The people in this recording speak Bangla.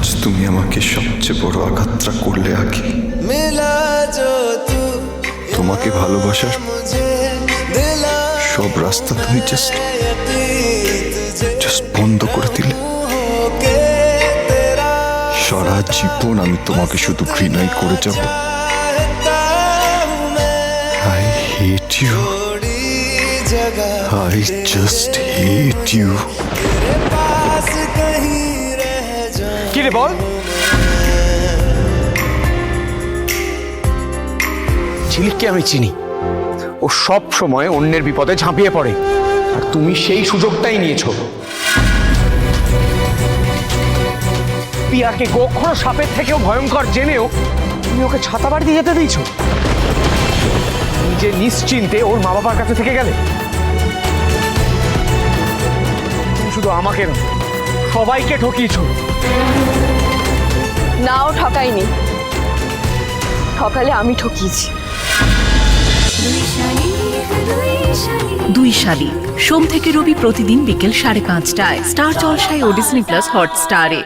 আজ তুমি আমাকে সবচেয়ে বড় আঘাতটা করলে আগে। তোমাকে ভালোবাসার সব রাস্তা তুমি জাস্ট জাস্ট বন্ধ করে দিলে। সারা জীবন আমি তোমাকে শুধু ঘৃণাই করে যাব। I hate you I just hate you কি বল। ঝিলিককে আমি চিনি। ও সব সময় অন্যের বিপদে ঝাঁপিয়ে পড়ে। আর তুমি সেই সুযোগটাই নিয়েছো। পিয়াকে গোক্ষর সাপের থেকেও ভয়ঙ্কর জেনেও তুমি ওকে ছাতা বাড়ি দিয়ে যেতে দিয়েছ? নিজে নিশ্চিন্তে ওর মা বাবার কাছে থেকে গেলে? তুমি শুধু আমাকে নয় সবাইকে ঠকিয়েছো। নাও ঠকাইনি। ঠকালে আমি ঠকিয়েছি। দুই শালিক সোম থেকে রবি প্রতিদিন বিকেল সাড়ে পাঁচটায় স্টার জলসায় ও ডিসনি প্লাস হটস্টারে।